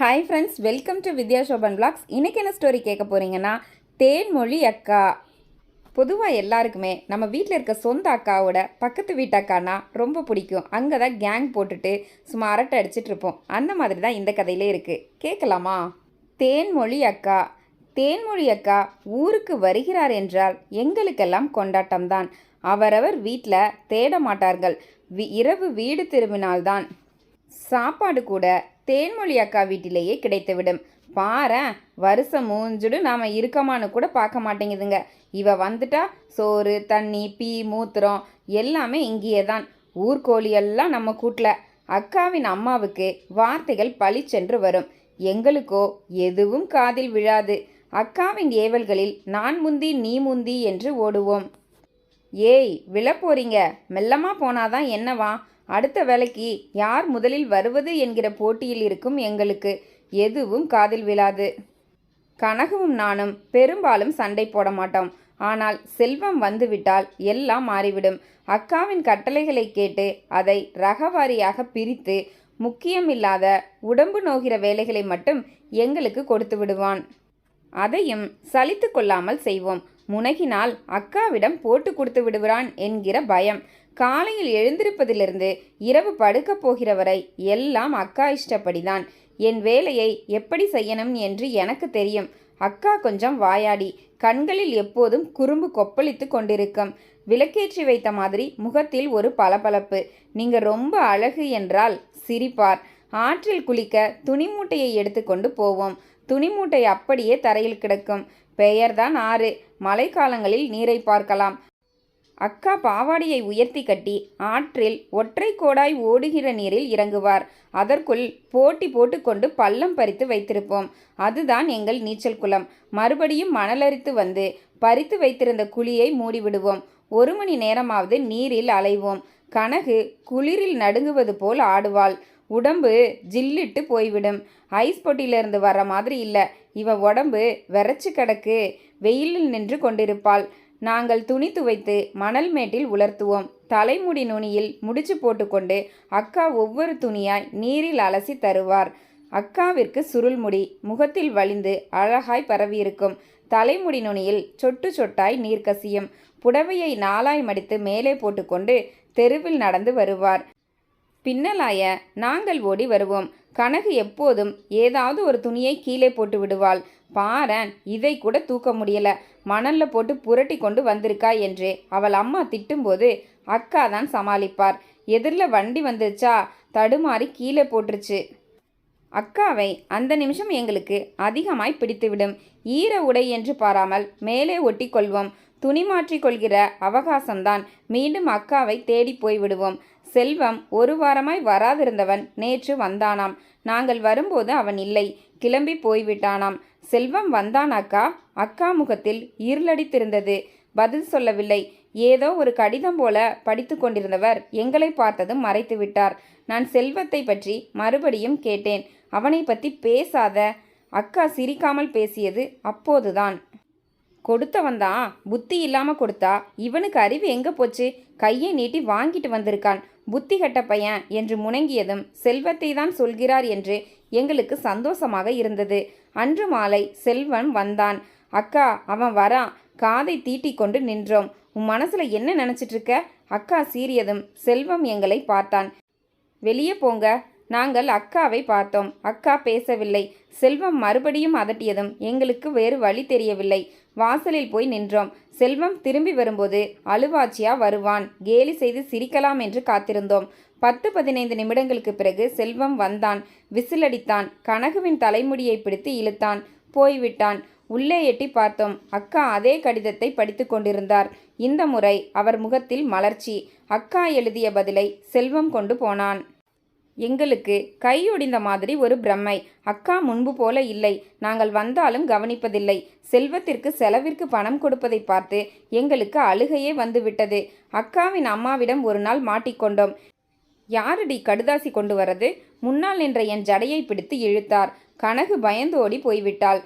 Hi friends welcome to Vidya Shoban blogs இன்றைக்கி என்ன story கேட்க போகிறீங்கன்னா தேன்மொழி அக்கா. பொதுவாக எல்லாருக்குமே நம்ம வீட்டில் இருக்க சொந்த அக்காவோட பக்கத்து வீட்டு அக்கானா ரொம்ப பிடிக்கும். அங்கே தான் கேங் போட்டுட்டு சும்மா அரட்டை அடிச்சிட்டு இருப்போம். அந்த மாதிரி தான் இந்த கதையிலே இருக்குது கேட்கலாமா? தேன்மொழி அக்கா. தேன்மொழி அக்கா ஊருக்கு வருகிறார் என்றால் எங்களுக்கெல்லாம் கொண்டாட்டம்தான். அவரவர் வீட்டில் தேட மாட்டார்கள். வி- இரவு வீடு திரும்பினால்தான் சாப்பாடு கூட தேன்மொழி அக்கா வீட்டிலேயே கிடைத்துவிடும். பாரு வருஷம் மூஞ்சுடு நாம் இருக்கமான்னு கூட பார்க்க மாட்டேங்குதுங்க. இவ வந்துட்டா சோறு தண்ணி பீ மூத்திரம் எல்லாமே இங்கேயே தான் ஊர்கோழியெல்லாம் நம்ம கூட்டில். அக்காவின் அம்மாவுக்கு வார்த்தைகள் பளிச்சென்று வரும். எங்களுக்கோ எதுவும் காதில் விழாது. அக்காவின் ஏவல்களில் நான் முந்தி நீ முந்தி என்று ஓடுவோம். ஏய் விழப் போறீங்க மெல்லமா போனாதான் என்னவா? அடுத்த வேலைக்கு யார் முதலில் வருவது என்கிற போட்டியில் இருக்கும் எங்களுக்கு எதுவும் காதில் விழாது. கனகவும் நானும் பெரும்பாலும் சண்டை போட மாட்டோம். ஆனால் செல்வம் வந்துவிட்டால் எல்லாம் மாறிவிடும். அக்காவின் கட்டளைகளை கேட்டு அதை ரகவாரியாக பிரித்து முக்கியமில்லாத உடம்பு நோகிற வேலைகளை மட்டும் எங்களுக்கு கொடுத்து விடுவான். அதையும் சலித்து கொள்ளாமல் செய்வோம். முனகினால் அக்காவிடம் போட்டு கொடுத்து விடுகிறான் என்கிற பயம். காலையில் எழுந்திருப்பதிலிருந்து இரவு படுக்கப் போகிற வரை எல்லாம் அக்கா இஷ்டப்படிதான். என் வேலையை எப்படி செய்யணும் என்று எனக்கு தெரியும். அக்கா கொஞ்சம் வாயாடி கண்களில் எப்போதும் குறும்பு கொப்பளித்து கொண்டிருக்கும். விளக்கேற்றி வைத்த மாதிரி முகத்தில் ஒரு பளபளப்பு. நீங்க ரொம்ப அழகு என்றால் சிரிப்பார். ஆற்றில் குளிக்க துணி மூட்டையை எடுத்துக்கொண்டு போவோம். துணி மூட்டை அப்படியே தரையில் கிடக்கும். பெயர்தான் ஆறு. மழைக்காலங்களில் நீரை பார்க்கலாம். அக்கா பாவாடியை உயர்த்தி கட்டி ஆற்றில் ஒற்றை கோடாய் ஓடுகிற நீரில் இறங்குவார். அதற்குள் போட்டி போட்டுக்கொண்டு பள்ளம் பறித்து வைத்திருப்போம். அதுதான் எங்கள் நீச்சல் குளம். மறுபடியும் மணலரித்து வந்து பறித்து வைத்திருந்த குழியை மூடிவிடுவோம். ஒரு மணி நேரமாவது நீரில் அலைவோம். கனகு குளிரில் நடுங்குவது போல் ஆடுவாள். உடம்பு ஜில்லிட்டு போய்விடும். ஐஸ் பொட்டியிலிருந்து வர மாதிரி இல்லை. இவ உடம்பு வெறச்சு கிடக்கு. வெயிலில் நின்று கொண்டிருப்பாள். நாங்கள் துணி துவைத்து மணல் மேட்டில் உலர்த்துவோம். தலைமுடி நுனியில் முடிச்சு போட்டுக்கொண்டு அக்கா ஒவ்வொரு துணியாய் நீரில் அலசி தருவார். அக்காவிற்கு சுருள்முடி முகத்தில் வழிந்து அழகாய் பரவியிருக்கும். தலைமுடி நுனியில் சொட்டு சொட்டாய் நீர் கசியும். புடவையை நாலாய் மடித்து மேலே போட்டுக்கொண்டு தெருவில் நடந்து வருவார். பின்னலாய நாங்கள் ஓடி வருவோம். கனகு எப்போதும் ஏதாவது ஒரு துணியை கீழே போட்டு விடுவாள். பாரேன் இதை கூட தூக்க முடியல. மணலில் போட்டு புரட்டி கொண்டு வந்திருக்கா என்று. அவள் அம்மா திட்டும்போது அக்கா தான் சமாளிப்பார். எதிரில் வண்டி வந்துருச்சா? தடுமாறி கீழே போட்டுருச்சு. அக்காவை அந்த நிமிஷம் எங்களுக்கு அதிகமாய் பிடித்துவிடும். ஈர உடை என்று பாராமல் மேலே ஒட்டி கொள்வோம் துணி மாற்றிக் கொள்கிற அவகாசம்தான். மீண்டும் அக்காவை தேடி போய்விடுவோம். செல்வம் ஒரு வாரமாய் வராதிருந்தவன் நேற்று வந்தானாம். நாங்கள் வரும்போது அவன் இல்லை. கிளம்பி போய்விட்டானாம். செல்வம் வந்தான் அக்கா. அக்கா முகத்தில் இருளடித்திருந்தது. பதில் சொல்லவில்லை. ஏதோ ஒரு கடிதம் போல படித்து கொண்டிருந்தவர் எங்களை பார்த்ததும் மறைத்து விட்டார். நான் செல்வத்தை பற்றி மறுபடியும் கேட்டேன். அவனை பற்றி பேசாத. அக்கா சிரிக்காமல் பேசியது அப்போதுதான். கொடுத்தவன் தான் புத்தி இல்லாமல் கொடுத்தா? இவனுக்கு அறிவு எங்கே போச்சு? கையை நீட்டி வாங்கிட்டு வந்திருக்கான். புத்தி கெட்ட பையன் என்று முணங்கியதும் செல்வத்தை தான் சொல்கிறார் என்று எங்களுக்கு சந்தோஷமாக இருந்தது. அன்று மாலை செல்வன் வந்தான். அக்கா அவன் வரான் காதை தீட்டி கொண்டு நின்றோம். உன் மனசுல என்ன நினைச்சிட்டு இருக்க? அக்கா சீரியதும் செல்வம் எங்களை பார்த்தான். வெளியே போங்க. நாங்கள் அக்காவை பார்த்தோம். அக்கா பேசவில்லை. செல்வம் மறுபடியும் அதட்டியதும் எங்களுக்கு வேறு வழி தெரியவில்லை. வாசலில் போய் நின்றோம். செல்வம் திரும்பி வரும்போது அழுவாச்சியா வருவான். கேலி செய்து சிரிக்கலாம் என்று காத்திருந்தோம். பத்து பதினைந்து நிமிடங்களுக்கு பிறகு செல்வம் வந்தான். விசிலடித்தான். கனகுவின் தலைமுடியை பிடித்து இழுத்தான். போய்விட்டான். உள்ளே எட்டி பார்த்தோம். அக்கா அதே கடிதத்தை படித்து கொண்டிருந்தார். இந்த முறை அவர் முகத்தில் மலர்ச்சி. அக்கா எழுதிய பதிலை செல்வம் கொண்டு போனான். எங்களுக்கு கையொடிந்த மாதிரி ஒரு பிரம்மை. அக்கா முன்பு போல இல்லை. நாங்கள் வந்தாலும் கவனிப்பதில்லை. செல்வத்திற்கு செலவிற்கு பணம் கொடுப்பதை பார்த்து எங்களுக்கு அழுகையே வந்துவிட்டது. அக்காவின் அம்மாவிடம் ஒரு நாள் மாட்டிக்கொண்டோம். யாரடி கடுதாசி கொண்டு வரது? முன்னால் நின்ற என் ஜடையை பிடித்து இழுத்தார். கனகு பயந்தோடி போய்விட்டாள்.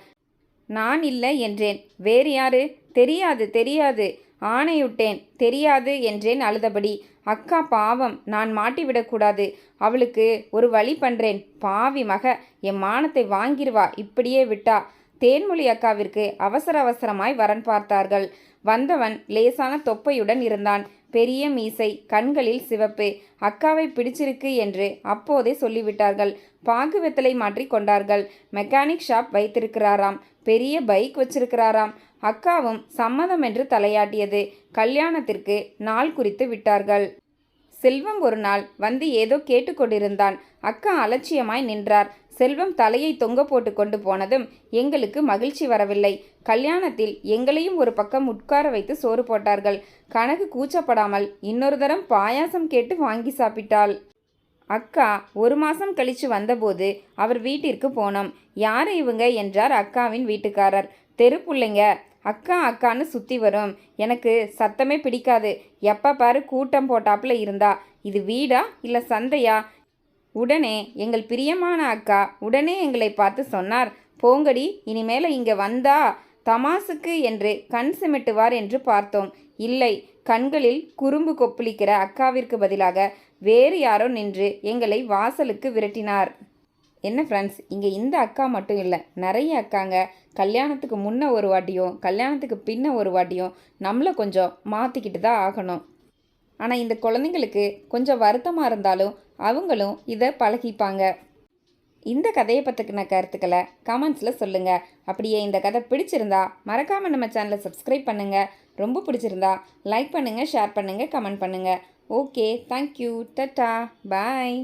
நான் இல்லை என்றேன். வேறு யாரு? தெரியாது தெரியாது. ஆணையுட்டேன். தெரியாது என்றேன் அழுதபடி. அக்கா பாவம். நான் மாட்டிவிடக்கூடாது அவளுக்கு ஒரு வழி பண்றேன். பாவி மக என் மானத்தை வாங்கிருவா. இப்படியே விட்டா. தேன்மொழி அக்காவிற்கு அவசர அவசரமாய் வரன் பார்த்தார்கள். வந்தவன் லேசான தொப்பையுடன் இருந்தான். பெரிய மீசை கண்களில் சிவப்பு. அக்காவை பிடிச்சிருக்கு என்று அப்போதே சொல்லிவிட்டார்கள். பாகு வெத்தலை மாற்றி கொண்டார்கள். மெக்கானிக் ஷாப் வைத்திருக்கிறாராம். பெரிய பைக் வச்சிருக்கிறாராம். அக்காவும் சம்மதம் என்று தலையாட்டியது. கல்யாணத்திற்கு நாள் குறித்து விட்டார்கள். செல்வம் ஒரு நாள் வந்து ஏதோ கேட்டுக்கொண்டிருந்தான் அக்கா அலட்சியமாய் நின்றார். செல்வம் தலையை தொங்க போட்டு கொண்டு போனதும் எங்களுக்கு மகிழ்ச்சி வரவில்லை. கல்யாணத்தில் எங்களையும் ஒரு பக்கம் உட்கார வைத்து சோறு போட்டார்கள். கணக்கு கூச்சப்படாமல் இன்னொரு தரம் பாயாசம் கேட்டு வாங்கி சாப்பிட்டாள். அக்கா ஒரு மாசம் கழித்து வந்தபோது அவர் வீட்டிற்கு போனோம். யார் இவங்க? என்றார் அக்காவின் வீட்டுக்காரர். தெரு பிள்ளைங்க. அக்கா அக்கான்னு சுற்றி வரும். எனக்கு சத்தமே பிடிக்காது. எப்போ பாரு கூட்டம் போட்டாப்புல இருந்தா. இது வீடா இல்லை சந்தையா? உடனே எங்கள் பிரியமான அக்கா உடனே எங்களை பார்த்து சொன்னார் போங்கடி இனிமேல இங்கே வந்தா தமாசுக்கு என்று கண் சிமிட்டுவார் என்று பார்த்தோம். இல்லை கண்களில் குறும்பு கொப்பளிக்கிற அக்காவிற்கு பதிலாக வேறு யாரோ நின்று எங்களை வாசலுக்கு விரட்டினார். என்ன ஃப்ரெண்ட்ஸ் இங்கே இந்த அக்கா மட்டும் இல்லை நிறைய அக்காங்க. கல்யாணத்துக்கு முன்ன ஒரு வாட்டியும் கல்யாணத்துக்கு பின்ன ஒரு வாட்டியும் நம்மளை கொஞ்சம் மாற்றிக்கிட்டு தான் ஆகணும். ஆனால் இந்த குழந்தைங்களுக்கு கொஞ்சம் வருத்தமாக இருந்தாலும் அவங்களும் இதை பழகிப்பாங்க. இந்த கதையை பற்றின கருத்துக்களை கமெண்ட்ஸில் சொல்லுங்கள் அப்படியே இந்த கதை பிடிச்சிருந்தா மறக்காமல் நம்ம சேனலை சப்ஸ்கிரைப் பண்ணுங்கள் ரொம்ப பிடிச்சிருந்தா லைக் பண்ணுங்கள் ஷேர் பண்ணுங்கள் கமெண்ட் பண்ணுங்கள் ஓகே தேங்க்யூ டட்டா பாய்